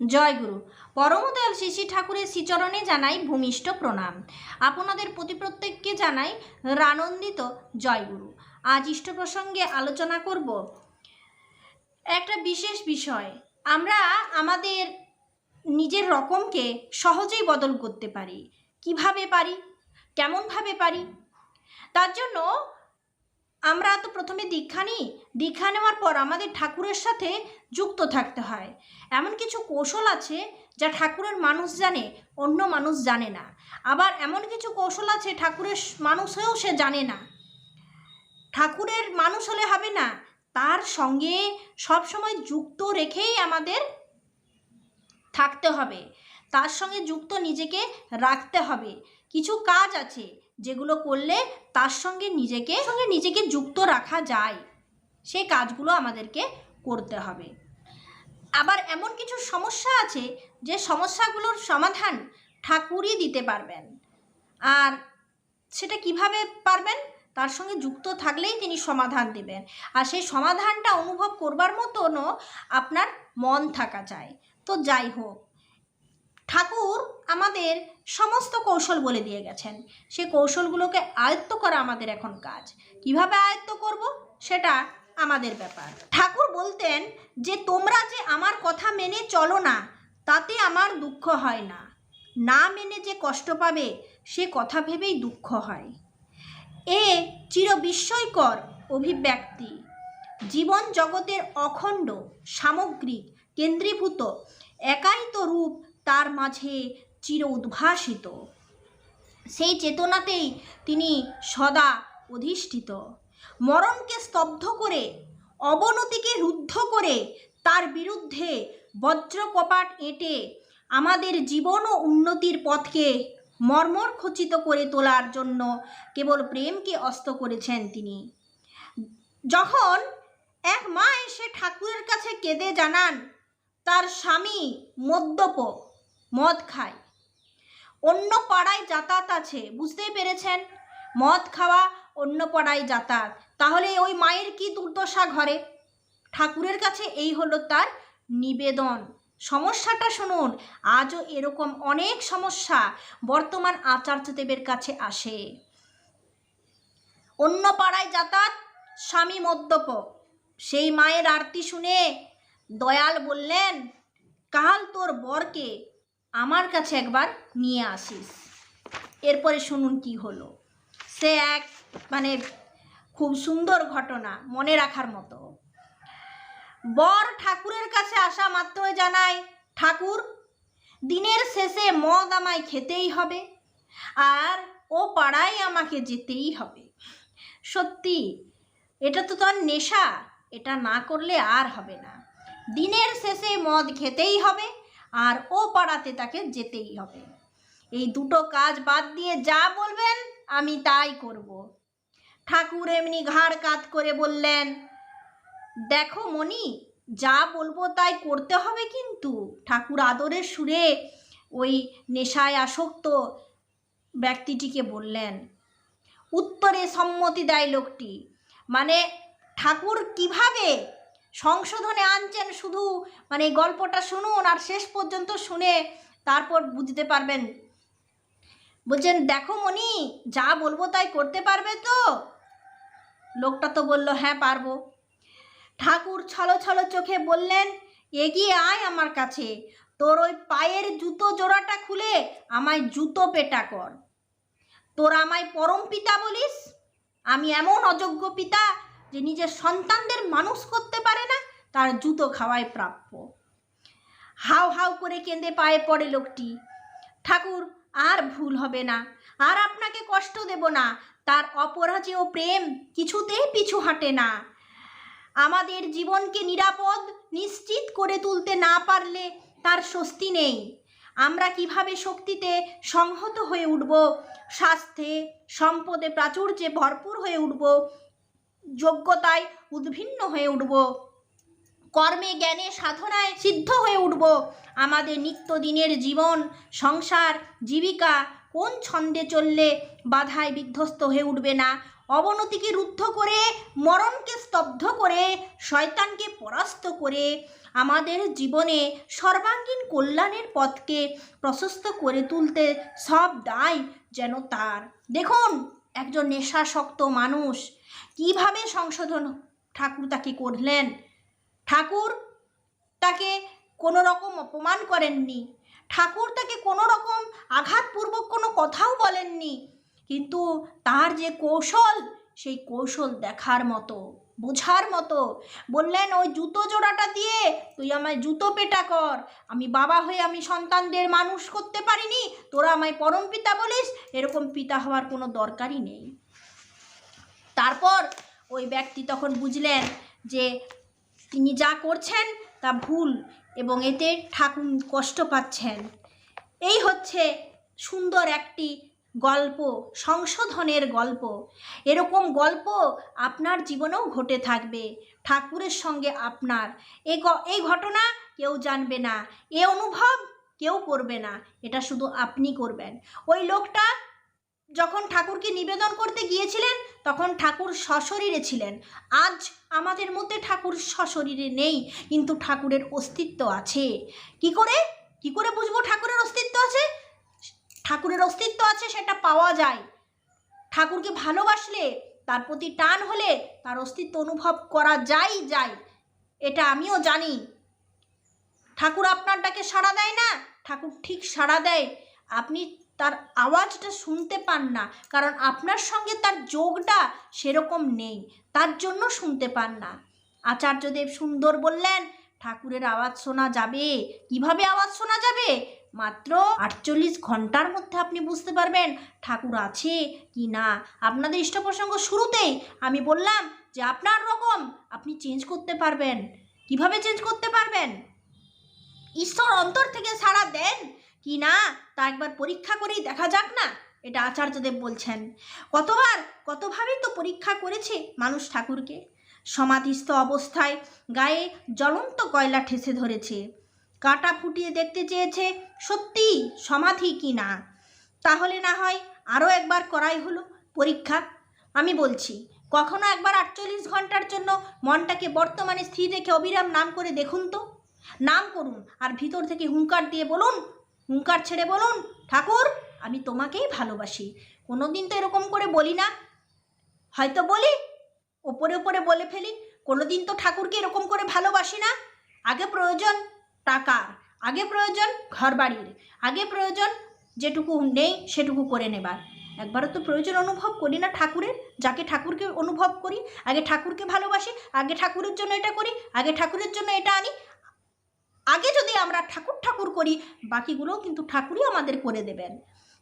জয়গুরু পরমদয়াল শিশি ঠাকুরের শ্রীচরণে জানাই ভূমিষ্ঠ প্রণাম। আপনাদের প্রতি প্রত্যেককে জানাই রানন্দিত জয়গুরু আজ ইষ্ট প্রসঙ্গে আলোচনা করব একটা বিশেষ বিষয়। আমরা আমাদের নিজের রকমকে সহজেই বদল করতে পারি। কীভাবে পারি? কেমনভাবে পারি? তার জন্য আমরা তো প্রথমে দীক্ষা নিই। দীক্ষা নেওয়ার পর আমাদের ঠাকুরের সাথে যুক্ত থাকতে হয়। এমন কিছু কৌশল আছে যা ঠাকুরের মানুষ জানে, অন্য মানুষ জানে না। আবার এমন কিছু কৌশল আছে ঠাকুরের মানুষ হয়েও সে জানে না। ঠাকুরের মানুষ হলে হবে না, তার সঙ্গে সবসময় যুক্ত রেখেই আমাদের থাকতে হবে। তার সঙ্গে যুক্ত নিজেকে রাখতে হবে। কিছু কাজ আছে যেগুলো করলে তার সঙ্গে নিজেকে সঙ্গে নিজেকে যুক্ত রাখা যায়, সেই কাজগুলো আমাদেরকে করতে হবে। আবার এমন কিছু সমস্যা আছে যে সমস্যাগুলোর সমাধান ঠাকুরই দিতে পারবেন। আর সেটা কীভাবে পারবেন? তার সঙ্গে যুক্ত থাকলেই তিনি সমাধান দেবেন। আর সেই সমাধানটা অনুভব করবার মতনও আপনার মন থাকা চাই। তো যাই হোক ঠাকুর আমাদের সমস্ত কৌশল বলে দিয়ে গেছেন। সে কৌশলগুলোকে আয়ত্ত করা আমাদের এখন কাজ। কীভাবে আয়ত্ত করব? সেটা আমাদের ব্যাপার। ঠাকুর বলতেন যে, তোমরা যে আমার কথা মেনে চলো না, তাতে আমার দুঃখ হয় না। না মেনে যে কষ্ট পাবে, সে কথা ভেবেই দুঃখ হয়। এ চির বিস্ময়কর অভিব্যক্তি। জীবন জগতের অখণ্ড, সামগ্রিক, কেন্দ্রীভূত, একাই তো রূপ তার মাঝে চির উদ্ভাসিত। সেই চেতনাতেই তিনি সদা অধিষ্ঠিত। মরণকে স্তব্ধ করে, অবনতিকে রুদ্ধ করে তার বিরুদ্ধে বজ্রকপাট এঁটে আমাদের জীবন ও উন্নতির পথকে মর্মর খচিত করে তোলার জন্য কেবল প্রেমকে অস্ত করেছেন তিনি। যখন এক মা এসে ঠাকুরের কাছে কেঁদে জানান, তার স্বামী মদ্যপ মদ খায়। অন্য পাড়ায় যাতায়াত আছে, বুঝতেই পেরেছেন? মদ খাওয়া অন্য পাড়ায় যাতায়াত। তাহলে ওই মায়ের কি দুর্দশা ঘরে? ঠাকুরের কাছে এই হলো তার নিবেদন। সমস্যাটা শুনুন, আজও এরকম অনেক সমস্যা বর্তমান আচার্যদেবের কাছে আসে। অন্য পাড়ায় যাতায়াত, স্বামী মদ্যপ। সেই মায়ের আরতি শুনে দয়াল বললেন, কাল তোর বরকে আমার কাছে একবার নিয়ে আসিস। এরপরে শুনুন কি হলো। সে এক মানে খুব সুন্দর ঘটনা মনে রাখার মতো। বর ঠাকুরের কাছে আসা মাত্রই জানায়, ঠাকুর, দিনের শেষে মদ আমায় খেতেই হবে আর ও পাড়ায় আমাকে যেতেই হবে। সত্যি, এটা তো তার নেশা, এটা না করলে আর হবে না। দিনের শেষে মদ খেতেই হবে আর ও পাড়াতে তাকে যেতেই হবে। এই দুটো কাজ বাদ দিয়ে যা বলবেন, আমি তাই করব। ঠাকুর এমনি ঘাড় কাত করে বললেন, দেখো মণি, যা বলব তাই করতে হবে কিন্তু। ঠাকুর আদরের সুরে ওই নেশায় আসক্ত ব্যক্তিটিকে বললেন, উত্তরে সম্মতি দেয় লোকটি। মানে ঠাকুর কীভাবে সংশোধনে আনছেন শুধু মানে গল্পটা শুনুন আর শেষ পর্যন্ত শুনে তারপর বুঝতে পারবেন। বলছেন, দেখো মনি যা বলব তাই করতে পারবে তো? লোকটা তো বলল হ্যাঁ পারব। ঠাকুর ছলো ছলো চোখে বললেন, এগিয়ে আয় আমার কাছে। তোর ওই পায়ের জুতো জোড়াটা খুলে আমায় জুতো পেটা কর। তোর আমায় পরম পিতা বলিস? আমি এমন অযোগ্য পিতা যে নিজের সন্তানদের মানুষ করতে পারে না, তার জুতো খাওয়ায় প্রাপ্য। হাউ হাউ করে কেঁদে পায়ে পড়ে লোকটি। ঠাকুর, আর ভুল হবে না, আর আপনাকে কষ্ট দেব না, তার অপরাজেয় প্রেম কিছুতেই পিছু হাঁটে না। আমাদের জীবনকে নিরাপদ, নিশ্চিত করে তুলতে না পারলে তার স্বস্তি নেই। আমরা কীভাবে শক্তিতে সংহত হয়ে উঠব, স্বাস্থ্যে, সম্পদে প্রাচুর্যে ভরপুর হয়ে উঠব যোগ্যতায় উদ্ভিন্ন হয়ে উঠব। কর্মে, জ্ঞানে, সাধনায় সিদ্ধ হয়ে উঠব। আমাদের নিত্যদিনের জীবন, সংসার, জীবিকা কোন ছন্দে চললে বাধায় বিধ্বস্ত হয়ে উঠবে না? অবনতিকে রুদ্ধ করে, মরণকে স্তব্ধ করে, শয়তানকে পরাস্ত করে আমাদের জীবনে সর্বাঙ্গীন কল্যাণের পথকে প্রশস্ত করে তুলতে সব দায় যেন তার। দেখুন, একজন নেশাসক্ত মানুষ কীভাবে সংশোধন ঠাকুর তাকে করলেন? ঠাকুর তাকে কোনো রকম অপমান করেননি। ঠাকুর তাকে কোনো রকম আঘাতপূর্বক কোনো কথাও বলেননি। কিন্তু তার যে কৌশল, সেই কৌশল দেখার মতো, বোঝার মতো। বললেন, ওই জুতো জোড়াটা দিয়ে তুই আমায় জুতো পেটা কর। আমি বাবা হয়ে আমি সন্তানদের মানুষ করতে পারিনি। তোরা আমায় পরম পিতা বলিস। এরকম পিতা হওয়ার কোনো দরকারই নেই। তারপর ওই ব্যক্তি তখন বুঝলেন যে তিনি যা করছেন তা ভুল এবং এতে ঠাকুর কষ্ট পাচ্ছেন। এই হচ্ছে সুন্দর একটি গল্প, সংশোধনের গল্প। এরকম গল্প আপনার জীবনেও ঘটে থাকবে, ঠাকুরের সঙ্গে আপনার। এই ঘটনা কেউ জানবে না, এ অনুভব কেউ করবে না, এটা শুধু আপনি করবেন। ওই লোকটা যখন ঠাকুরকে নিবেদন করতে গিয়েছিলেন, তখন ঠাকুর সশরীরে ছিলেন। আজ আমাদের মধ্যে ঠাকুর সশরীরে নেই, কিন্তু ঠাকুরের অস্তিত্ব আছে। কি করে? কি করে বুঝব ঠাকুরের অস্তিত্ব আছে? ঠাকুরের অস্তিত্ব আছে, সেটা পাওয়া যায়। ঠাকুরকে ভালোবাসলে, তার প্রতি টান হলে, তার অস্তিত্ব অনুভব করা যায় যায় এটা আমিও জানি। ঠাকুর আপনার ডাকে সাড়া দেয় না? ঠাকুর ঠিক সাড়া দেয়। আপনি তার আওয়াজটা শুনতে পান না, কারণ আপনার সঙ্গে তার যোগটা সেরকম নেই, তার জন্য শুনতে পান না। আচার্যদেব সুন্দর বললেন, ঠাকুরের আওয়াজ শোনা যাবে? কীভাবে আওয়াজ শোনা যাবে? মাত্র আটচল্লিশ ঘণ্টার মধ্যে আপনি বুঝতে পারবেন, ঠাকুর আছে কি না। আপনাদের ইষ্ট প্রসঙ্গ শুরুতেই আমি বললাম যে আপনার রকম আপনি চেঞ্জ করতে পারবেন। কীভাবে চেঞ্জ করতে পারবেন? ঈশ্বর অন্তর থেকে সাড়া দেন। কি না? তা একবার পরীক্ষা করেই দেখা যাক না, এটা আচার্যদেব বলছেন। কতবার, কতভাবেই তো পরীক্ষা করেছে মানুষ ঠাকুরকে। সমাধিস্থ অবস্থায় গায়ে জ্বলন্ত কয়লা ঠেসে ধরেছে। কাটা ফুটিয়ে দেখতে চেয়েছে সত্যি সমাধি কি না? তাহলে না হয় আরও একবার করাই হলো পরীক্ষা। আমি বলছি, কখনো একবার আটচল্লিশ ঘণ্টার জন্য মনটাকে বর্তমানে স্থির রেখে অবিরাম নাম করে দেখুন তো। নাম করুন আর ভিতর থেকে হুঙ্কার দিয়ে বলুন হুঙ্কার ছেড়ে বলুন, ঠাকুর, আমি তোমাকেই ভালোবাসি। কোনো দিন তো এরকম করে বলি না। হয়তো বলি, ওপরে ওপরে বলে ফেলি কোনো দিন তো ঠাকুরকে এরকম করে ভালোবাসি না। আগে প্রয়োজন টাকার, আগে প্রয়োজন ঘরবাড়ির, আগে প্রয়োজন যেটুকু নেই সেটুকু করে নেবার। একবারও তো প্রয়োজন অনুভব করি না ঠাকুরের, যাকে ঠাকুরকে অনুভব করি, আগে ঠাকুরকে ভালোবাসি, আগে ঠাকুরের জন্য এটা করি, আগে ঠাকুরের জন্য এটা আনি আগে যদি আমরা ঠাকুর ঠাকুর করি বাকিগুলোও কিন্তু ঠাকুরই আমাদের করে দেবেন।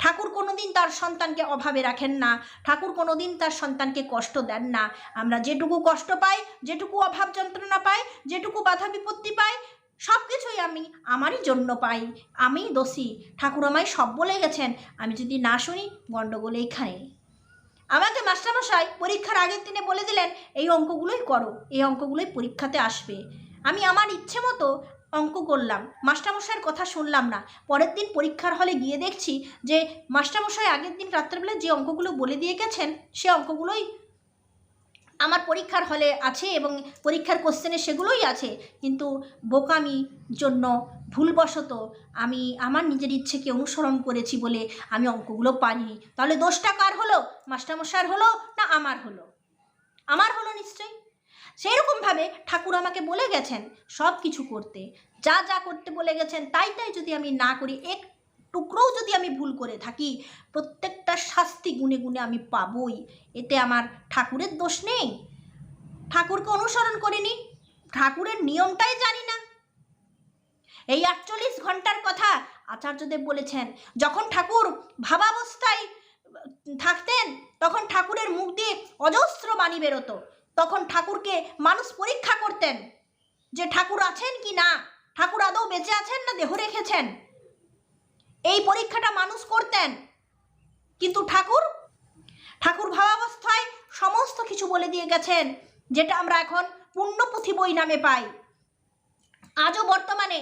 ঠাকুর কোনোদিন তার সন্তানকে অভাবে রাখেন না, ঠাকুর কোনোদিন তার সন্তানকে কষ্ট দেন না। আমরা যেটুকু কষ্ট পাই, যেটুকু অভাব যন্ত্রণা পাই, যেটুকু বাধা বিপত্তি পাই সব কিছুই আমি আমারই জন্য পাই, আমি দোষী। ঠাকুর আমায় সব বলে গেছেন, আমি যদি না শুনি গণ্ডগোল এইখানে। আমাকে মাস্টারমশাই পরীক্ষার আগের দিনে বলে দিলেন, এই অঙ্কগুলোই করো, এই অঙ্কগুলোই পরীক্ষাতে আসবে। আমি আমার ইচ্ছে মতো অঙ্ক করলাম। মাস্টারমশাইয়ের কথা শুনলাম না। পরের দিন পরীক্ষার হলে গিয়ে দেখছি যে, মাস্টারমশাই আগের দিন রাত্রেবেলা যে অঙ্কগুলো বলে দিয়ে গেছেন, সে অঙ্কগুলোই আমার পরীক্ষার হলে আছে এবং পরীক্ষার কোশ্চেনে সেগুলোই আছে। কিন্তু বোকামি জন্য ভুলবশত আমি আমার নিজের ইচ্ছেকে অনুসরণ করেছি বলে আমি অঙ্কগুলো পারিনি। তাহলে দোষটা কার হলো? মাস্টারমশাইয়ের হলো না আমার হলো? আমার হলো নিশ্চয়ই? সেই রকমভাবে ঠাকুর আমাকে বলে গেছেন সব কিছু করতে। যা যা করতে বলে গেছেন, তাই তাই যদি আমি না করি, এক টুকরোও যদি আমি ভুল করে থাকি, প্রত্যেকটা শাস্তি গুনে গুনে আমি পাবই। এতে আমার ঠাকুরের দোষ নেই। ঠাকুরকে অনুসরণ করিনি, ঠাকুরের নিয়মটাই জানি না। এই আটচল্লিশ ঘণ্টার কথা আচার্যদেব বলেছেন, যখন ঠাকুর ভাবাবস্থায় থাকতেন, তখন ঠাকুরের মুখ দিয়ে অজস্র বাণী বেরোতো। তখন ঠাকুরকে মানুষ পরীক্ষা করতেন যে ঠাকুর আছেন কি না? ঠাকুর আদৌ বেঁচে আছেন না দেহ রেখেছেন? এই পরীক্ষাটা মানুষ করতেন। কিন্তু ঠাকুর ঠাকুর ভাবাবস্থায় সমস্ত কিছু বলে দিয়ে গেছেন, যেটা আমরা এখন পুণ্যপুঁথি বই নামে পাই। আজও বর্তমানে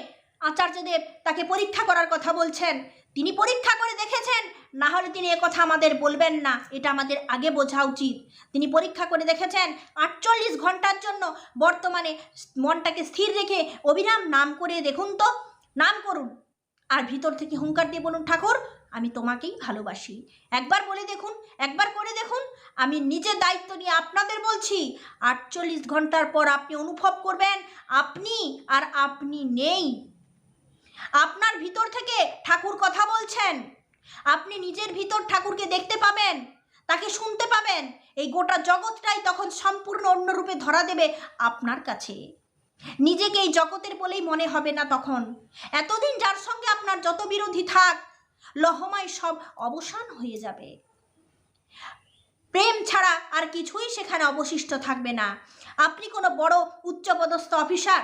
আচার্যদেব তাকে পরীক্ষা করার কথা বলছেন। তিনি পরীক্ষা করে দেখেছেন, না হলে তিনি কথা আমাদের বলবেন না। এটা আমাদের আগে বোঝা উচিত। তিনি পরীক্ষা করে দেখেছেন, আটচল্লিশ ঘণ্টার জন্য বর্তমানে মনটাকে স্থির রেখে অবিরাম নাম করে দেখুন তো। নাম করুন। আর ভিতর থেকে হুঙ্কার দিয়ে বলুন, ঠাকুর, আমি তোমাকেই ভালোবাসি। একবার বলে দেখুন, একবার করে দেখুন, আমি নিজের দায়িত্ব নিয়ে আপনাদের বলছি, আটচল্লিশ ঘণ্টার পর আপনি অনুভব করবেন, আপনি আর আপনি নেই। আপনার ভিতর থেকে ঠাকুর কথা বলছেন। আপনি নিজের ভিতর ঠাকুরকে দেখতে পাবেন, তাকে শুনতে পাবেন। এই গোটা জগৎটাই তখন সম্পূর্ণ অন্য রূপে ধরা দেবে আপনার কাছে। নিজেকে এই জগতের বলেই মনে হবে না তখন। এতদিন যার সঙ্গে আপনার যত বিরোধী থাক, লহমায় সব অবসান হয়ে যাবে। প্রেম ছাড়া আর কিছুই সেখানে অবশিষ্ট থাকবে না। আপনি কোনো বড় উচ্চপদস্থ অফিসার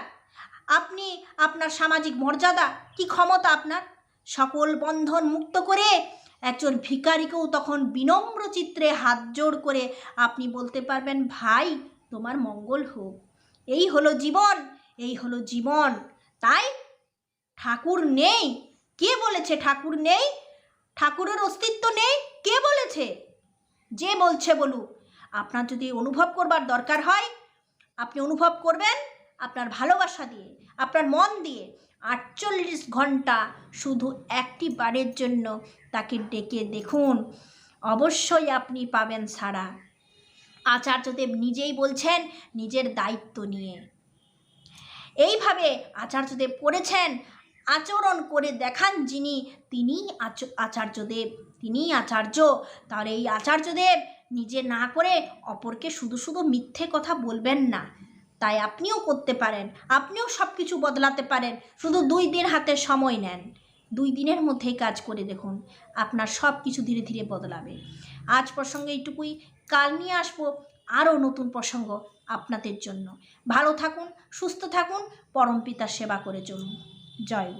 আপনি আপনার সামাজিক মর্যাদা কি ক্ষমতা আপনার? সকল বন্ধন মুক্ত করে একজন ভিখারিকেও তখন বিনম্র চিত্রে হাত জোড় করে আপনি বলতে পারবেন, ভাই, তোমার মঙ্গল হোক। এই হলো জীবন, এই হলো জীবন। তাই ঠাকুর নেই। কে বলেছে ঠাকুর নেই? ঠাকুরের অস্তিত্ব নেই। কে বলেছে? যে বলছে বলুক। আপনার যদি অনুভব করবার দরকার হয়, আপনি অনুভব করবেন আপনার ভালোবাসা দিয়ে। আপনার মন দিয়ে আটচল্লিশ ঘণ্টা শুধু একটি বারের জন্য তাকে ডেকে দেখুন। অবশ্যই আপনি পাবেন সারা আচার্যদেব নিজেই বলছেন নিজের দায়িত্ব নিয়ে। এইভাবে আচার্যদেব করেছেন। আচরণ করে দেখান যিনি, তিনি আচ- আচার্যদেব তিনি আচার্য। তার এই আচার্যদেব নিজে না করে অপরকে শুধু শুধু মিথ্যে কথা বলবেন না। তাই আপনিও করতে পারেন, আপনিও সব কিছু বদলাতে পারেন, শুধু দুই দিন হাতে সময় নেন। দুই দিনের মধ্যেই কাজ করে দেখুন, আপনার সব কিছু ধীরে ধীরে বদলাবে। আজ প্রসঙ্গে এইটুকুই, কাল নিয়ে আসব আরও নতুন প্রসঙ্গ আপনাদের জন্য। ভালো থাকুন, সুস্থ থাকুন, পরম পিতার সেবা করে চলুন। জয়